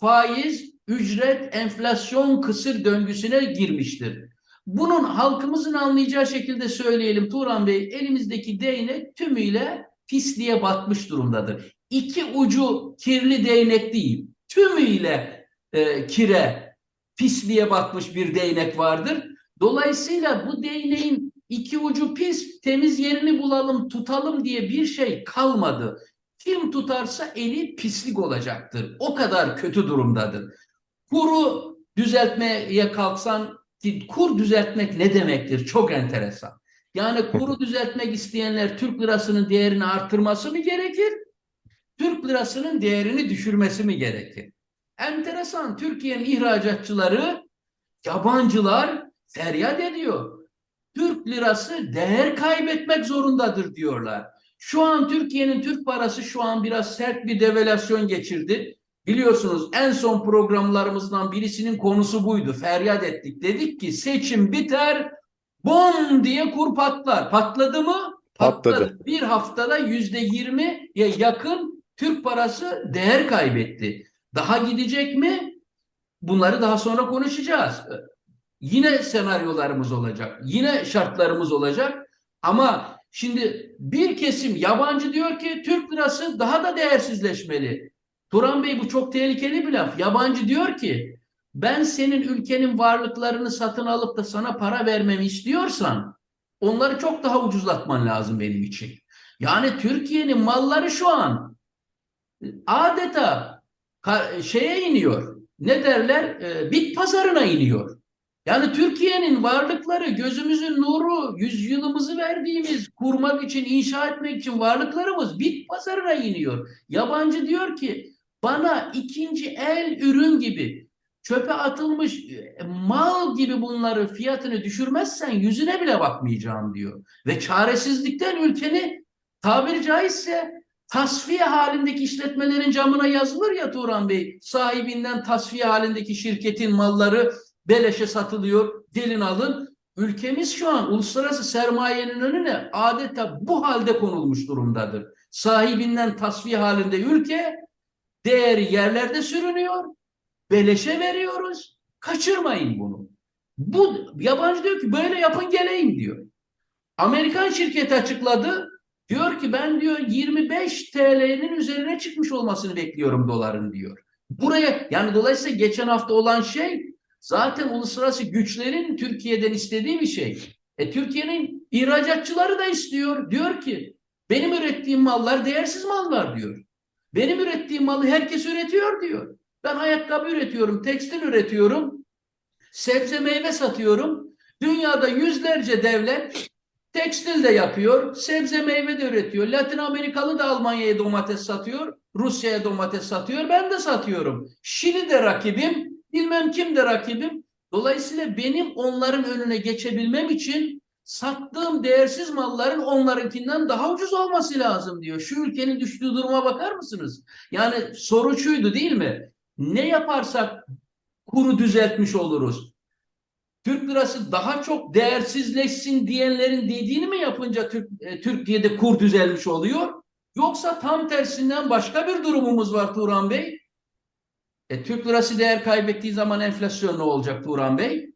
faiz, ücret, enflasyon kısır döngüsüne girmiştir. Bunun halkımızın anlayacağı şekilde söyleyelim Turan Bey, elimizdeki değnek tümüyle pisliğe batmış durumdadır. İki ucu kirli değnek değil, tümüyle e, kire, pisliğe batmış bir değnek vardır. Dolayısıyla bu değneğin iki ucu pis, temiz yerini bulalım, tutalım diye bir şey kalmadı. Kim tutarsa eli pislik olacaktır. O kadar kötü durumdadır. Kuru düzeltmeye kalksan kur düzeltmek ne demektir? Çok enteresan. Yani kuru düzeltmek isteyenler Türk lirasının değerini artırması mı gerekir? Türk lirasının değerini düşürmesi mi gerekir? Enteresan. Türkiye'nin ihracatçıları, yabancılar feryat ediyor. Türk lirası değer kaybetmek zorundadır diyorlar. Şu an Türkiye'nin Türk parası şu an biraz sert bir devalüasyon geçirdi. Biliyorsunuz en son programlarımızdan birisinin konusu buydu. Feryat ettik. Dedik ki seçim biter, bom diye kur patlar. Patladı mı? Patladı. Bir haftada yüzde yirmiye yakın Türk parası değer kaybetti. Daha gidecek mi? Bunları daha sonra konuşacağız. Yine senaryolarımız olacak. Yine şartlarımız olacak. Ama şimdi bir kesim yabancı diyor ki Türk lirası daha da değersizleşmeli. Turan Bey bu çok tehlikeli bir laf. Yabancı diyor ki ben senin ülkenin varlıklarını satın alıp da sana para vermemi istiyorsan onları çok daha ucuzlatman lazım benim için. Yani Türkiye'nin malları şu an adeta şeye iniyor. Ne derler? E, bit pazarına iniyor. Yani Türkiye'nin varlıkları, gözümüzün nuru, yüzyılımızı verdiğimiz, kurmak için, inşa etmek için varlıklarımız bit pazarına iniyor. Yabancı diyor ki bana ikinci el ürün gibi çöpe atılmış e, mal gibi bunları fiyatını düşürmezsen yüzüne bile bakmayacağım diyor. Ve çaresizlikten ülkeni tabiri caizse tasfiye halindeki işletmelerin camına yazılır ya Turan Bey sahibinden tasfiye halindeki şirketin malları beleşe satılıyor gelin alın. Ülkemiz şu an uluslararası sermayenin önüne adeta bu halde konulmuş durumdadır. Sahibinden tasfiye halinde ülke değeri yerlerde sürünüyor. Beleşe veriyoruz. Kaçırmayın bunu. Bu yabancı diyor ki böyle yapın geleyim diyor. Amerikan şirketi açıkladı. Diyor ki ben diyor 25 TL'nin üzerine çıkmış olmasını bekliyorum doların diyor. Buraya yani dolayısıyla geçen hafta olan şey zaten uluslararası güçlerin Türkiye'den istediği bir şey. E Türkiye'nin ihracatçıları da istiyor. Diyor ki benim ürettiğim mallar değersiz mallar diyor. Benim ürettiğim malı herkes üretiyor diyor. Ben ayakkabı üretiyorum, tekstil üretiyorum, sebze meyve satıyorum. Dünyada yüzlerce devlet tekstil de yapıyor, sebze meyve de üretiyor. Latin Amerikalı da Almanya'ya domates satıyor, Rusya'ya domates satıyor. Ben de satıyorum. Şili de rakibim, bilmem kim de rakibim. Dolayısıyla benim onların önüne geçebilmem için sattığım değersiz malların onlarınkinden daha ucuz olması lazım diyor. Şu ülkenin düştüğü duruma bakar mısınız? Yani soru şuydu değil mi? Ne yaparsak kuru düzeltmiş oluruz. Türk lirası daha çok değersizleşsin diyenlerin dediğini mi yapınca Türk, e, Türkiye'de kur düzelmiş oluyor? Yoksa tam tersinden başka bir durumumuz var Turan Bey. E, Türk lirası değer kaybettiği zaman enflasyon ne olacak Turan Bey?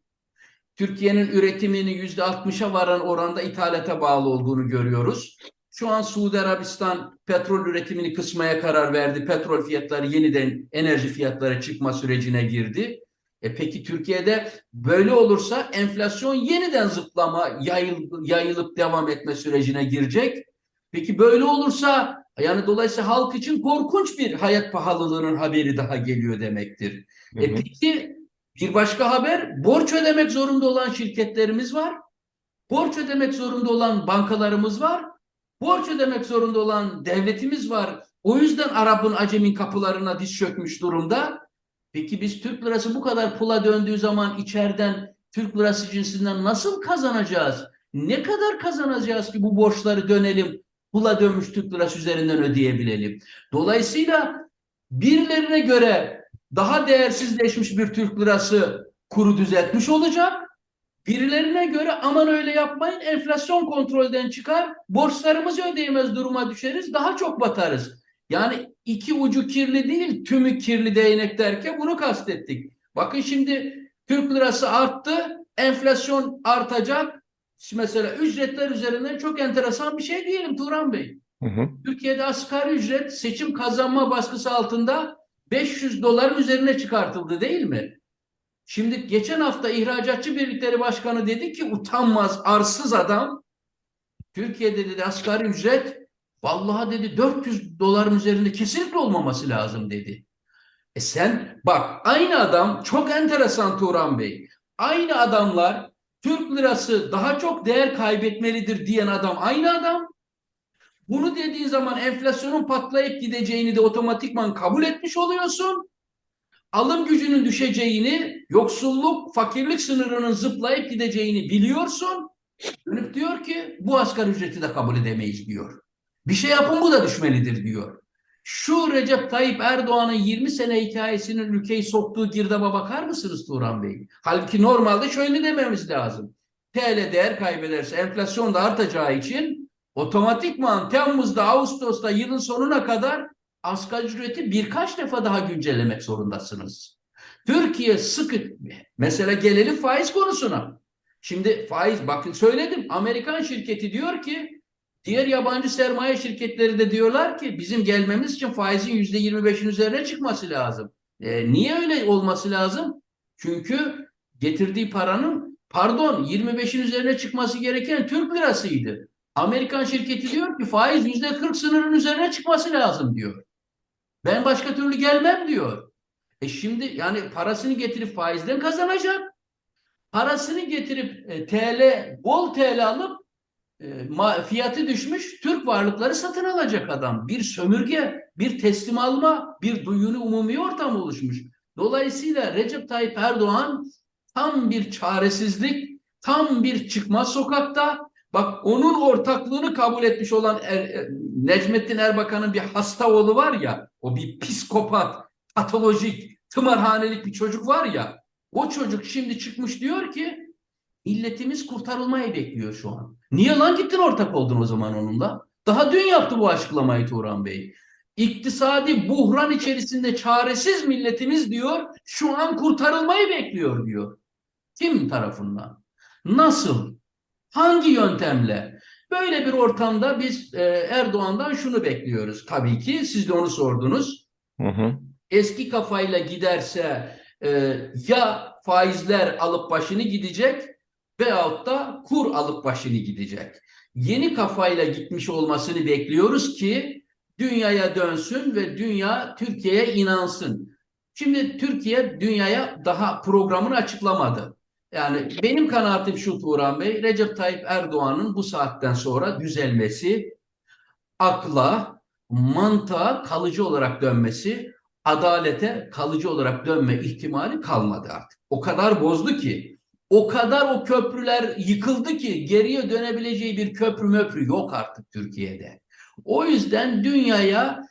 Türkiye'nin üretimini yüzde altmışa varan oranda ithalata bağlı olduğunu görüyoruz. Şu an Suudi Arabistan petrol üretimini kısmaya karar verdi. Petrol fiyatları yeniden enerji fiyatları çıkma sürecine girdi. E peki Türkiye'de böyle olursa enflasyon yeniden zıplama, yayıl, yayılıp devam etme sürecine girecek. Peki böyle olursa yani dolayısıyla halk için korkunç bir hayat pahalılığının haberi daha geliyor demektir. Hı E hı. peki bir başka haber borç ödemek zorunda olan şirketlerimiz var. Borç ödemek zorunda olan bankalarımız var. Borç ödemek zorunda olan devletimiz var. O yüzden Arap'ın acemin kapılarına diz çökmüş durumda. Peki biz Türk lirası bu kadar pula döndüğü zaman içeriden Türk lirası cinsinden nasıl kazanacağız? Ne kadar kazanacağız ki bu borçları dönelim, pula dönmüş Türk lirası üzerinden ödeyebilelim? Dolayısıyla birilerine göre daha değersizleşmiş bir Türk lirası kuru düzeltmiş olacak. Birilerine göre aman öyle yapmayın enflasyon kontrolden çıkar, borçlarımızı ödeyemez duruma düşeriz, daha çok batarız. Yani iki ucu kirli değil, tümü kirli değnek derken bunu kastettik. Bakın şimdi Türk lirası arttı, enflasyon artacak. Mesela ücretler üzerinden çok enteresan bir şey diyelim Turan Bey. Hı hı. Türkiye'de asgari ücret seçim kazanma baskısı altında 500 doların üzerine çıkartıldı değil mi? Şimdi geçen hafta İhracatçı Birlikleri Başkanı dedi ki utanmaz, arsız adam. Türkiye'de dedi asgari ücret vallahi dedi 400 doların üzerinde kesinlikle olmaması lazım dedi. E sen bak aynı adam çok enteresan Turan Bey. Aynı adamlar Türk lirası daha çok değer kaybetmelidir diyen adam aynı adam. Bunu dediğin zaman enflasyonun patlayıp gideceğini de otomatikman kabul etmiş oluyorsun. Alım gücünün düşeceğini, yoksulluk, fakirlik sınırının zıplayıp gideceğini biliyorsun. Dönüp diyor ki bu asgari ücreti de kabul edemeyiz diyor. Bir şey yapın bu da düşmelidir diyor. Şu Recep Tayyip Erdoğan'ın 20 sene hikayesinin ülkeyi soktuğu girdaba bakar mısınız Turan Bey? Halbuki normalde şöyle dememiz lazım. TL değer kaybederse enflasyon da artacağı için otomatikman Temmuz'da, Ağustos'ta yılın sonuna kadar asgari ücreti birkaç defa daha güncellemek zorundasınız. Türkiye sıkı, mesela gelelim faiz konusuna. Şimdi faiz, bakın söyledim Amerikan şirketi diyor ki diğer yabancı sermaye şirketleri de diyorlar ki bizim gelmemiz için faizin yüzde 25'in üzerine çıkması lazım. E, niye öyle olması lazım? Çünkü getirdiği paranın pardon 25'in üzerine çıkması gereken Türk lirasıydı. Amerikan şirketi diyor ki faiz yüzde 40 sınırın üzerine çıkması lazım diyor. Ben başka türlü gelmem diyor. E şimdi yani parasını getirip faizden kazanacak. Parasını getirip e, TL, bol TL alıp fiyatı düşmüş Türk varlıkları satın alacak adam. Bir sömürge, bir teslim alma, bir duyunu umumi ortam oluşmuş. Dolayısıyla Recep Tayyip Erdoğan tam bir çaresizlik, tam bir çıkmaz sokakta. Bak onun ortaklığını kabul etmiş olan Er- Er- Necmettin Erbakan'ın bir hasta oğlu var ya, o bir psikopat, patolojik, tımarhanelik bir çocuk var ya, o çocuk şimdi çıkmış diyor ki milletimiz kurtarılmayı bekliyor şu an. Niye lan gittin ortak oldun o zaman onunla? Daha dün yaptı bu açıklamayı Turan Bey. İktisadi buhran içerisinde çaresiz milletimiz diyor, şu an kurtarılmayı bekliyor diyor. Kim tarafından? Nasıl? Hangi yöntemle? Böyle bir ortamda biz e, Erdoğan'dan şunu bekliyoruz. Tabii ki siz de onu sordunuz. Hı hı. Eski kafayla giderse e, ya faizler alıp başını gidecek veyahut da kur alıp başını gidecek. Yeni kafayla gitmiş olmasını bekliyoruz ki dünyaya dönsün ve dünya Türkiye'ye inansın. Şimdi Türkiye dünyaya daha programını açıklamadı. Yani benim kanaatim şu Turan Bey, Recep Tayyip Erdoğan'ın bu saatten sonra düzelmesi, akla, mantığa kalıcı olarak dönmesi, adalete kalıcı olarak dönme ihtimali kalmadı artık. O kadar bozdu ki, o kadar o köprüler yıkıldı ki geriye dönebileceği bir köprü möprü yok artık Türkiye'de. O yüzden dünyaya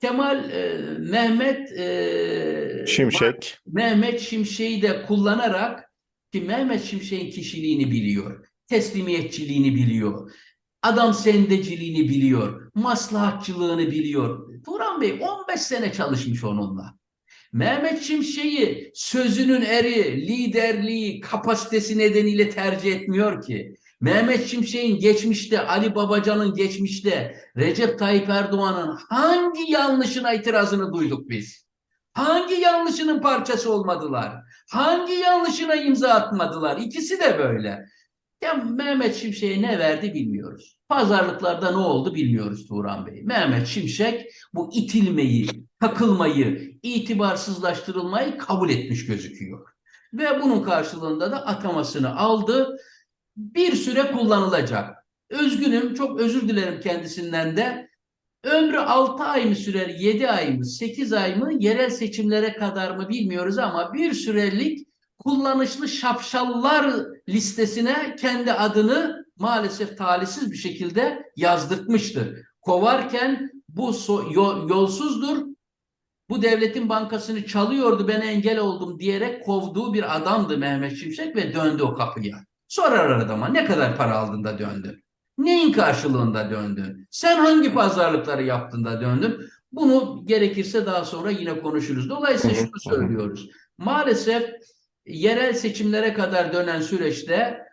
Kemal e, Mehmet e, Şimşek. Mehmet Şimşek'i de kullanarak ki Mehmet Şimşek'in kişiliğini biliyor, teslimiyetçiliğini biliyor, adam sendeciliğini biliyor, maslahatçılığını biliyor. Turan Bey 15 sene çalışmış onunla. Mehmet Şimşek'i sözünün eri, liderliği, kapasitesi nedeniyle tercih etmiyor ki. Mehmet Şimşek'in geçmişte, Ali Babacan'ın geçmişte, Recep Tayyip Erdoğan'ın hangi yanlışına itirazını duyduk biz? Hangi yanlışının parçası olmadılar? Hangi yanlışına imza atmadılar? İkisi de böyle. Ya Mehmet Şimşek'e ne verdi bilmiyoruz. Pazarlıklarda ne oldu bilmiyoruz Turan Bey. Mehmet Şimşek bu itilmeyi, takılmayı, itibarsızlaştırılmayı kabul etmiş gözüküyor. Ve bunun karşılığında da atamasını aldı. Bir süre kullanılacak. Özgünüm, çok özür dilerim kendisinden de. Ömrü 6 ay mı sürer, 7 ay mı, 8 ay mı, yerel seçimlere kadar mı bilmiyoruz ama bir sürelik kullanışlı şapşallar listesine kendi adını maalesef talihsiz bir şekilde yazdırtmıştır. Kovarken bu so- yo- yolsuzdur, bu devletin bankasını çalıyordu ben engel oldum diyerek kovduğu bir adamdı Mehmet Şimşek ve döndü o kapıya. Sorar adama ne kadar para aldın da döndün? Neyin karşılığında döndün? Sen hangi pazarlıkları yaptın da döndün? Bunu gerekirse daha sonra yine konuşuruz. Dolayısıyla şunu söylüyoruz. Maalesef yerel seçimlere kadar dönen süreçte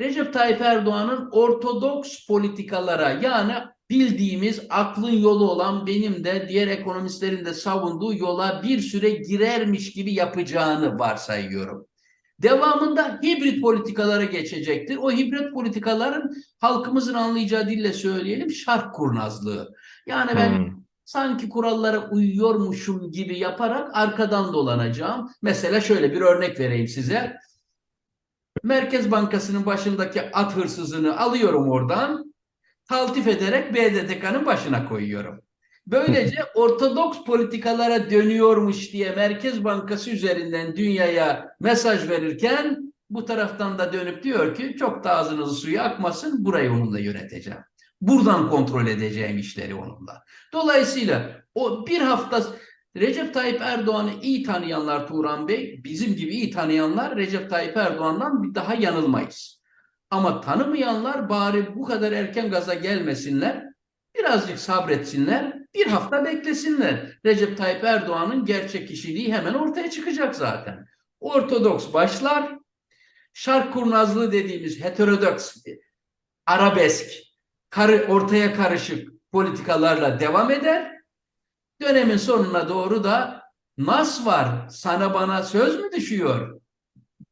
Recep Tayyip Erdoğan'ın ortodoks politikalara yani bildiğimiz aklın yolu olan benim de diğer ekonomistlerin de savunduğu yola bir süre girermiş gibi yapacağını varsayıyorum. Devamında hibrit politikalara geçecektir. O hibrit politikaların halkımızın anlayacağı dille söyleyelim şark kurnazlığı. Yani ben Hmm. sanki kurallara uyuyormuşum gibi yaparak arkadan dolanacağım. Mesela şöyle bir örnek vereyim size. Merkez Bankası'nın başındaki at hırsızını alıyorum oradan, taltif ederek BDDK'nın başına koyuyorum. Böylece ortodoks politikalara dönüyormuş diye Merkez Bankası üzerinden dünyaya mesaj verirken bu taraftan da dönüp diyor ki çok da ağzınızı suyu akmasın burayı onunla yöneteceğim. Buradan kontrol edeceğim işleri onunla. Dolayısıyla o bir hafta Recep Tayyip Erdoğan'ı iyi tanıyanlar Turan Bey, bizim gibi iyi tanıyanlar Recep Tayyip Erdoğan'dan bir daha yanılmayız. Ama tanımayanlar bari bu kadar erken gaza gelmesinler, birazcık sabretsinler, bir hafta beklesinler. Recep Tayyip Erdoğan'ın gerçek kişiliği hemen ortaya çıkacak zaten. Ortodoks başlar, şark kurnazlığı dediğimiz heterodoks, arabesk, karı, ortaya karışık politikalarla devam eder. Dönemin sonuna doğru da nas var, sana bana söz mü düşüyor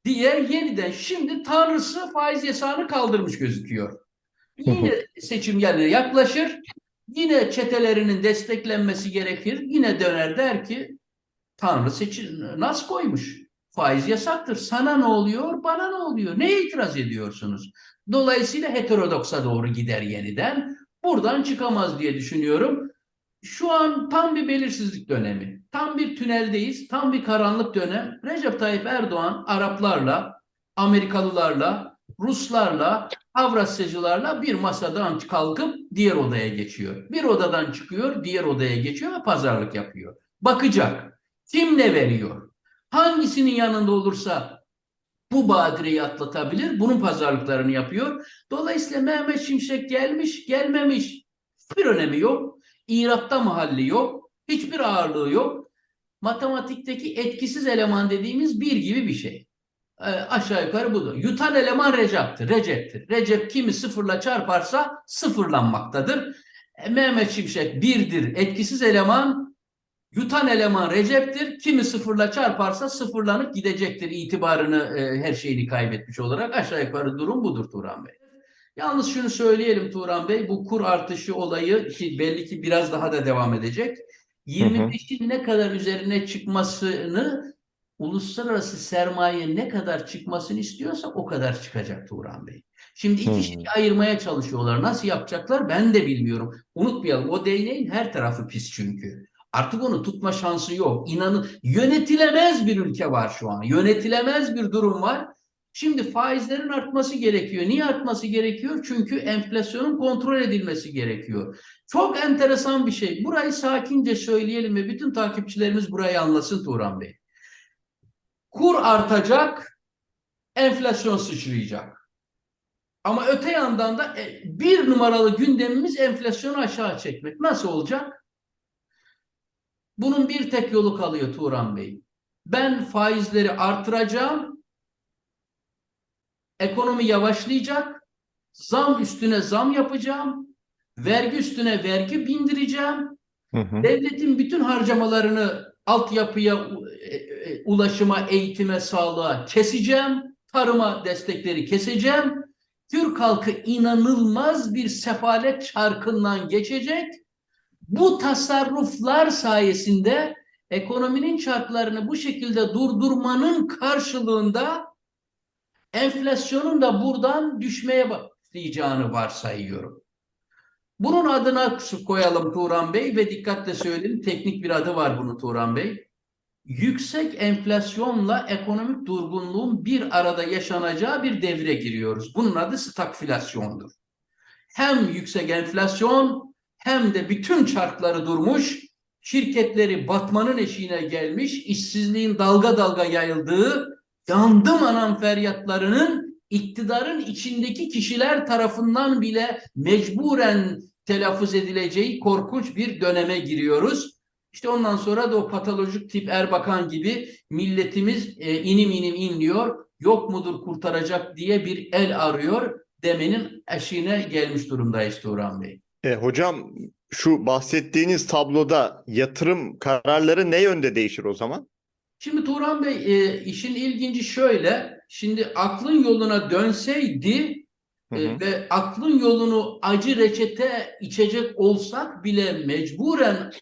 diye yeniden şimdi tanrısı faiz yasağını kaldırmış gözüküyor. Yine seçim yerine yaklaşır, yine çetelerinin desteklenmesi gerekir, yine döner der ki tanrı seçim nas koymuş. Faiz yasaktır. Sana ne oluyor, bana ne oluyor? Neye itiraz ediyorsunuz? Dolayısıyla heterodoksa doğru gider yeniden. Buradan çıkamaz diye düşünüyorum. Şu an tam bir belirsizlik dönemi. Tam bir tüneldeyiz. Tam bir karanlık dönem. Recep Tayyip Erdoğan Araplarla, Amerikalılarla, Ruslarla, Avrasyacılarla bir masadan kalkıp diğer odaya geçiyor. Bir odadan çıkıyor, diğer odaya geçiyor ve pazarlık yapıyor. Bakacak. Kim ne veriyor? Hangisinin yanında olursa bu badireyi atlatabilir. Bunun pazarlıklarını yapıyor. Dolayısıyla Mehmet Şimşek gelmiş, gelmemiş. Hiçbir önemi yok. İrapta mahalli yok. Hiçbir ağırlığı yok. Matematikteki etkisiz eleman dediğimiz bir gibi bir şey. E, aşağı yukarı budur. Yutan eleman Recep'tir. Recep'tir. Recep kimi sıfırla çarparsa sıfırlanmaktadır. E, Mehmet Şimşek birdir. Etkisiz eleman yutan eleman Recep'tir. Kimi sıfırla çarparsa sıfırlanıp gidecektir. İtibarını, e, her şeyini kaybetmiş olarak aşağı yukarı durum budur Turan Bey. Yalnız şunu söyleyelim Turan Bey, bu kur artışı olayı ki belli ki biraz daha da devam edecek. 25'in ne kadar üzerine çıkmasını uluslararası sermaye ne kadar çıkmasını istiyorsa o kadar çıkacak Turan Bey. Şimdi iki şeyi ayırmaya çalışıyorlar. Nasıl yapacaklar ben de bilmiyorum. Unutmayalım o değneğin her tarafı pis çünkü. Artık onu tutma şansı yok. İnanın yönetilemez bir ülke var şu an. Yönetilemez bir durum var. Şimdi faizlerin artması gerekiyor. Niye artması gerekiyor? Çünkü enflasyonun kontrol edilmesi gerekiyor. Çok enteresan bir şey. Burayı sakince söyleyelim ve bütün takipçilerimiz burayı anlasın Turan Bey. Kur artacak, enflasyon sıçrayacak. Ama öte yandan da e, bir numaralı gündemimiz enflasyonu aşağı çekmek. Nasıl olacak? Bunun bir tek yolu kalıyor Turan Bey. Ben faizleri artıracağım, ekonomi yavaşlayacak, zam üstüne zam yapacağım, vergi üstüne vergi bindireceğim, Hı hı. devletin bütün harcamalarını altyapıya, e, e, ulaşıma, eğitime, sağlığa keseceğim, tarıma destekleri keseceğim. Türk halkı inanılmaz bir sefalet çarkından geçecek. Bu tasarruflar sayesinde ekonominin çarklarını bu şekilde durdurmanın karşılığında enflasyonun da buradan düşmeye başlayacağını varsayıyorum. Bunun adına koyalım Turan Bey ve dikkatle söyleyeyim teknik bir adı var bunun Turan Bey. Yüksek enflasyonla ekonomik durgunluğun bir arada yaşanacağı bir devre giriyoruz. Bunun adı stagflasyondur. Hem yüksek enflasyon hem de bütün çarkları durmuş, şirketleri batmanın eşiğine gelmiş, işsizliğin dalga dalga yayıldığı, yandım anam feryatlarının iktidarın içindeki kişiler tarafından bile mecburen telaffuz edileceği korkunç bir döneme giriyoruz. İşte ondan sonra da o patolojik tip Erbakan gibi milletimiz e, inim inim inliyor, yok mudur kurtaracak diye bir el arıyor demenin eşiğine gelmiş durumdayız Turan Bey. E, hocam şu bahsettiğiniz tabloda yatırım kararları ne yönde değişir o zaman? Şimdi Turan Bey e, işin ilginci şöyle, şimdi aklın yoluna dönseydi Hı e, hı. ve aklın yolunu acı reçete içecek olsak bile mecburen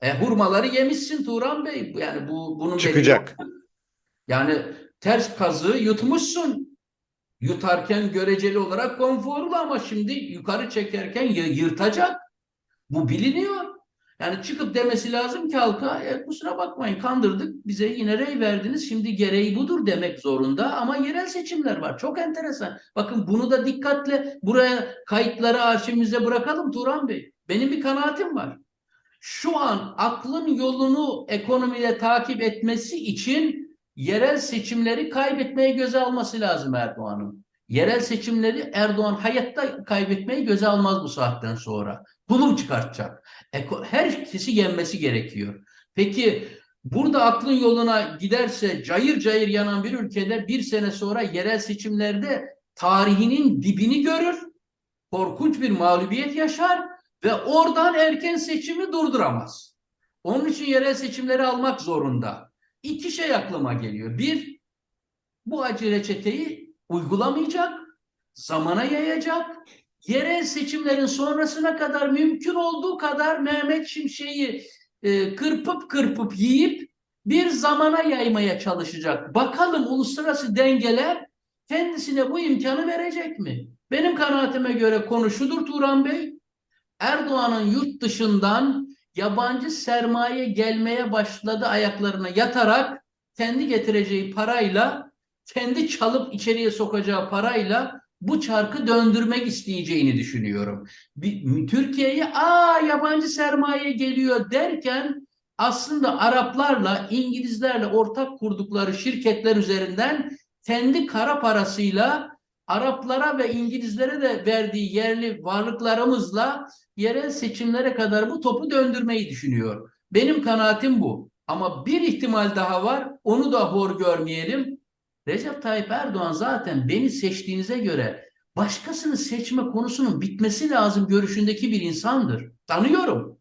e, hurmaları yemişsin Turan Bey. Yani bu bunun Çıkacak. Yani ters kazığı yutmuşsun. Yutarken göreceli olarak konforlu ama şimdi yukarı çekerken yırtacak. Bu biliniyor. Yani çıkıp demesi lazım ki halka e, kusura bakmayın kandırdık bize yine rey verdiniz şimdi gereği budur demek zorunda ama yerel seçimler var. Çok enteresan. Bakın bunu da dikkatle buraya kayıtları arşivimize bırakalım Turan Bey. Benim bir kanaatim var. Şu an aklın yolunu ekonomide takip etmesi için yerel seçimleri kaybetmeyi göze alması lazım Erdoğan'ın. Yerel seçimleri Erdoğan hayatta kaybetmeyi göze almaz bu saatten sonra. Tulum çıkartacak. Eko- Herkesi yenmesi gerekiyor. Peki burada aklın yoluna giderse cayır cayır yanan bir ülkede bir sene sonra yerel seçimlerde tarihinin dibini görür. Korkunç bir mağlubiyet yaşar ve oradan erken seçimi durduramaz. Onun için yerel seçimleri almak zorunda. İki şey aklıma geliyor. Bir, bu acı reçeteyi uygulamayacak, zamana yayacak, yerel seçimlerin sonrasına kadar mümkün olduğu kadar Mehmet Şimşek'i e, kırpıp kırpıp yiyip bir zamana yaymaya çalışacak. Bakalım uluslararası dengeler kendisine bu imkanı verecek mi? Benim kanaatime göre konu şudur Turan Bey. Erdoğan'ın yurt dışından yabancı sermaye gelmeye başladı ayaklarına yatarak kendi getireceği parayla kendi çalıp içeriye sokacağı parayla bu çarkı döndürmek isteyeceğini düşünüyorum. Türkiye'ye aa yabancı sermaye geliyor derken aslında Araplarla İngilizlerle ortak kurdukları şirketler üzerinden kendi kara parasıyla Araplara ve İngilizlere de verdiği yerli varlıklarımızla yerel seçimlere kadar bu topu döndürmeyi düşünüyor. Benim kanaatim bu. Ama bir ihtimal daha var. Onu da hor görmeyelim. Recep Tayyip Erdoğan zaten beni seçtiğinize göre başkasını seçme konusunun bitmesi lazım görüşündeki bir insandır. Tanıyorum.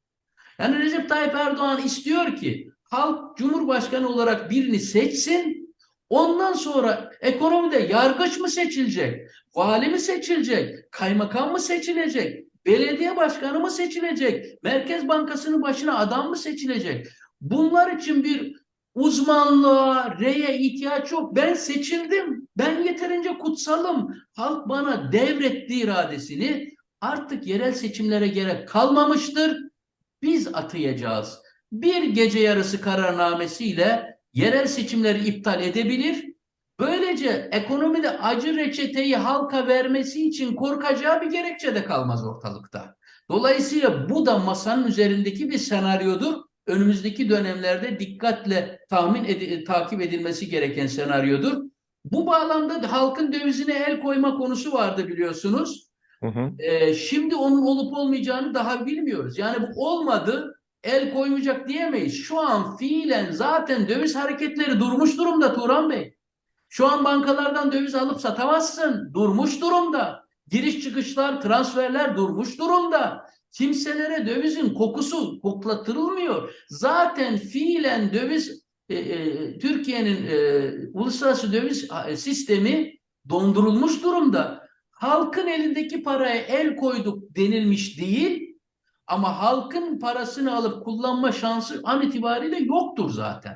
Yani Recep Tayyip Erdoğan istiyor ki halk Cumhurbaşkanı olarak birini seçsin. Ondan sonra ekonomide yargıç mı seçilecek? Vali mi seçilecek? Kaymakam mı seçilecek? Belediye başkanı mı seçilecek? Merkez Bankası'nın başına adam mı seçilecek? Bunlar için bir uzmanlığa, reye ihtiyaç yok. Ben seçildim. Ben yeterince kutsalım. Halk bana devretti iradesini. Artık yerel seçimlere gerek kalmamıştır. Biz atayacağız. Bir gece yarısı kararnamesiyle yerel seçimleri iptal edebilir. Böylece ekonomide acı reçeteyi halka vermesi için korkacağı bir gerekçe de kalmaz ortalıkta. Dolayısıyla bu da masanın üzerindeki bir senaryodur. Önümüzdeki dönemlerde dikkatle tahmin edi- takip edilmesi gereken senaryodur. Bu bağlamda halkın dövizine el koyma konusu vardı biliyorsunuz. Hı hı. Ee, şimdi onun olup olmayacağını daha bilmiyoruz. Yani bu olmadı, el koymayacak diyemeyiz. Şu an fiilen zaten döviz hareketleri durmuş durumda Turan Bey. Şu an bankalardan döviz alıp satamazsın. Durmuş durumda. Giriş çıkışlar, transferler durmuş durumda. Kimselere dövizin kokusu koklatılmıyor. Zaten fiilen döviz e, e, Türkiye'nin e, uluslararası döviz e, sistemi dondurulmuş durumda. Halkın elindeki paraya el koyduk denilmiş değil ama halkın parasını alıp kullanma şansı an itibariyle yoktur zaten.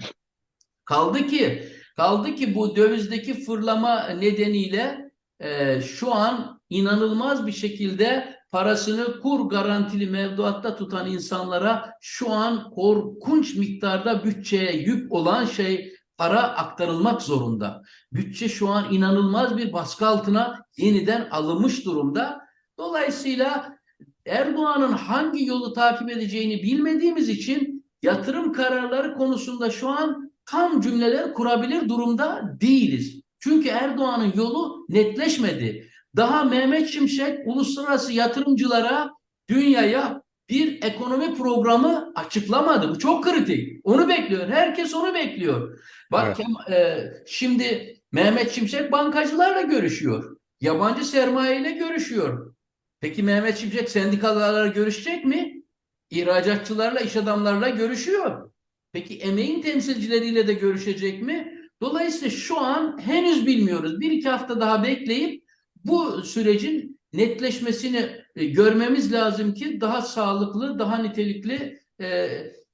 Kaldı ki kaldı ki bu dövizdeki fırlama nedeniyle e, şu an inanılmaz bir şekilde parasını kur garantili mevduatta tutan insanlara şu an korkunç miktarda bütçeye yük olan şey para aktarılmak zorunda. Bütçe şu an inanılmaz bir baskı altına yeniden alınmış durumda. Dolayısıyla Erdoğan'ın hangi yolu takip edeceğini bilmediğimiz için yatırım kararları konusunda şu an tam cümleler kurabilir durumda değiliz. Çünkü Erdoğan'ın yolu netleşmedi. Daha Mehmet Şimşek uluslararası yatırımcılara dünyaya bir ekonomi programı açıklamadı. Bu çok kritik. Onu bekliyor. Herkes onu bekliyor. Bak Evet. E, şimdi Mehmet Şimşek bankacılarla görüşüyor. Yabancı sermayeyle görüşüyor. Peki Mehmet Şimşek sendikalarla görüşecek mi? İhracatçılarla, iş adamlarla görüşüyor. Peki emeğin temsilcileriyle de görüşecek mi? Dolayısıyla şu an henüz bilmiyoruz. Bir iki hafta daha bekleyip bu sürecin netleşmesini e, görmemiz lazım ki daha sağlıklı, daha nitelikli e,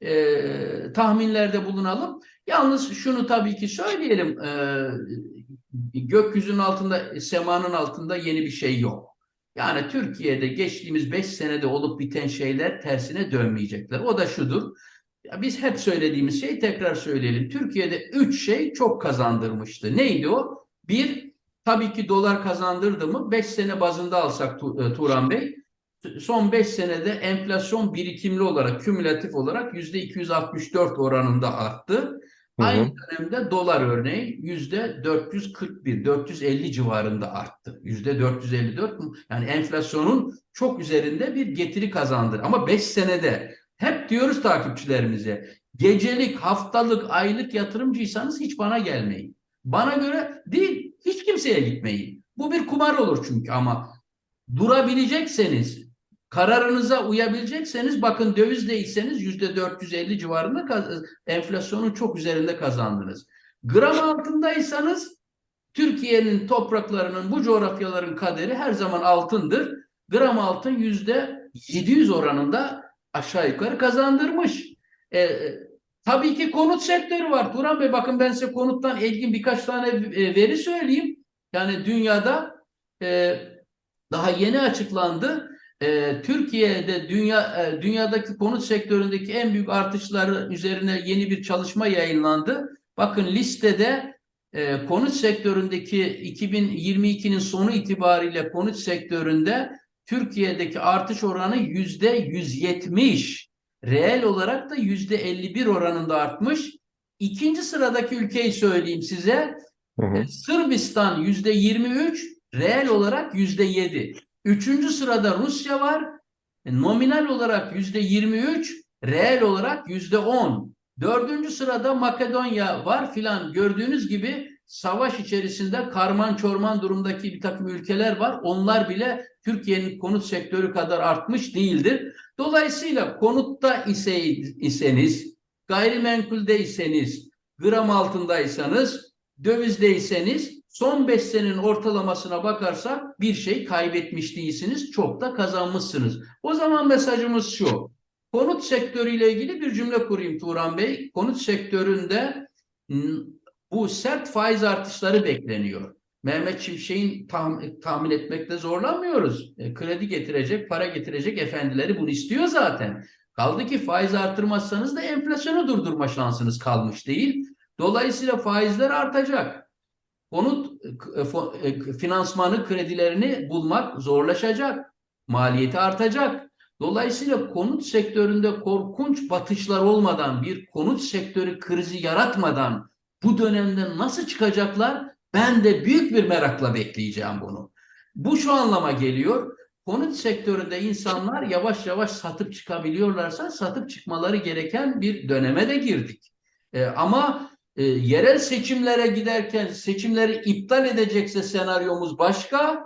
e, tahminlerde bulunalım. Yalnız şunu tabii ki söyleyelim. e, gökyüzünün altında, semanın altında yeni bir şey yok. Yani Türkiye'de geçtiğimiz 5 senede olup biten şeyler tersine dönmeyecekler. O da şudur. Ya biz hep söylediğimiz şeyi tekrar söyleyelim. Türkiye'de üç şey çok kazandırmıştı. Neydi o? Bir, tabii ki dolar kazandırdı mı? 5 sene bazında alsak e, Turan Bey, son 5 senede enflasyon birikimli olarak, kümülatif olarak %264 oranında arttı. Hı hı. Aynı dönemde dolar örneğin yüzde 441, 450 civarında arttı. Yüzde 454 mu? yani enflasyonun çok üzerinde bir getiri kazandı. Ama 5 senede hep diyoruz takipçilerimize gecelik, haftalık, aylık yatırımcıysanız hiç bana gelmeyin. Bana göre değil, kimseye gitmeyin. Bu bir kumar olur çünkü ama durabilecekseniz, kararınıza uyabilecekseniz bakın döviz değilseniz yüzde 450 civarında enflasyonun çok üzerinde kazandınız. Gram altındaysanız Türkiye'nin topraklarının bu coğrafyaların kaderi her zaman altındır. Gram altın yüzde 700 oranında aşağı yukarı kazandırmış. E, e, tabii ki konut sektörü var. Turan Bey bakın ben size konuttan ilgin birkaç tane e, veri söyleyeyim. Yani dünyada e, daha yeni açıklandı. E, Türkiye'de dünya e, dünyadaki konut sektöründeki en büyük artışları üzerine yeni bir çalışma yayınlandı. Bakın listede e, konut sektöründeki 2022'nin sonu itibariyle konut sektöründe Türkiye'deki artış oranı yüzde 170. Reel olarak da yüzde 51 oranında artmış. İkinci sıradaki ülkeyi söyleyeyim size. Hı hı. Sırbistan yüzde 23, reel olarak yüzde 7. Üçüncü sırada Rusya var. E, Nominal olarak yüzde 23, reel olarak yüzde 10. Dördüncü sırada Makedonya var filan. Gördüğünüz gibi savaş içerisinde karman çorman durumdaki bir takım ülkeler var. Onlar bile Türkiye'nin konut sektörü kadar artmış değildir. Dolayısıyla konutta ise iseniz, gayrimenkulde iseniz, gram altındaysanız, dövizdeyseniz son 5 senenin ortalamasına bakarsak bir şey kaybetmiş değilsiniz, çok da kazanmışsınız. O zaman mesajımız şu. Konut sektörüyle ilgili bir cümle kurayım Turan Bey. Konut sektöründe bu sert faiz artışları bekleniyor. Mehmet Şimşek'in tahmin, tahmin etmekte zorlanmıyoruz. E, kredi getirecek, para getirecek efendileri bunu istiyor zaten. Kaldı ki faiz artırmazsanız da enflasyonu durdurma şansınız kalmış değil. Dolayısıyla faizler artacak. Konut e, e, finansmanı kredilerini bulmak zorlaşacak. Maliyeti artacak. Dolayısıyla konut sektöründe korkunç batışlar olmadan, bir konut sektörü krizi yaratmadan bu dönemden nasıl çıkacaklar? Ben de büyük bir merakla bekleyeceğim bunu. Bu şu anlama geliyor. Konut sektöründe insanlar yavaş yavaş satıp çıkabiliyorlarsa satıp çıkmaları gereken bir döneme de girdik. E, ama e, yerel seçimlere giderken seçimleri iptal edecekse senaryomuz başka.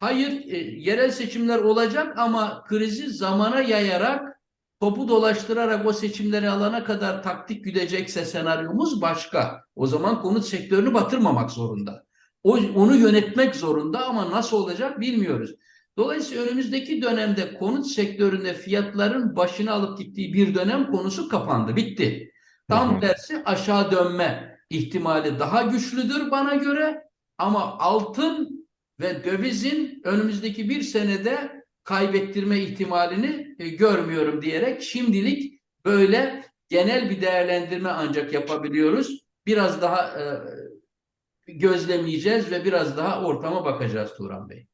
Hayır, e, yerel seçimler olacak ama krizi zamana yayarak, topu dolaştırarak o seçimleri alana kadar taktik güdecekse senaryomuz başka. O zaman konut sektörünü batırmamak zorunda. O, onu yönetmek zorunda ama nasıl olacak bilmiyoruz. Dolayısıyla önümüzdeki dönemde konut sektöründe fiyatların başını alıp gittiği bir dönem konusu kapandı, bitti. Tam tersi aşağı dönme ihtimali daha güçlüdür bana göre ama altın ve dövizin önümüzdeki bir senede kaybettirme ihtimalini e, görmüyorum diyerek şimdilik böyle genel bir değerlendirme ancak yapabiliyoruz. Biraz daha e, gözlemleyeceğiz ve biraz daha ortama bakacağız Turan Bey.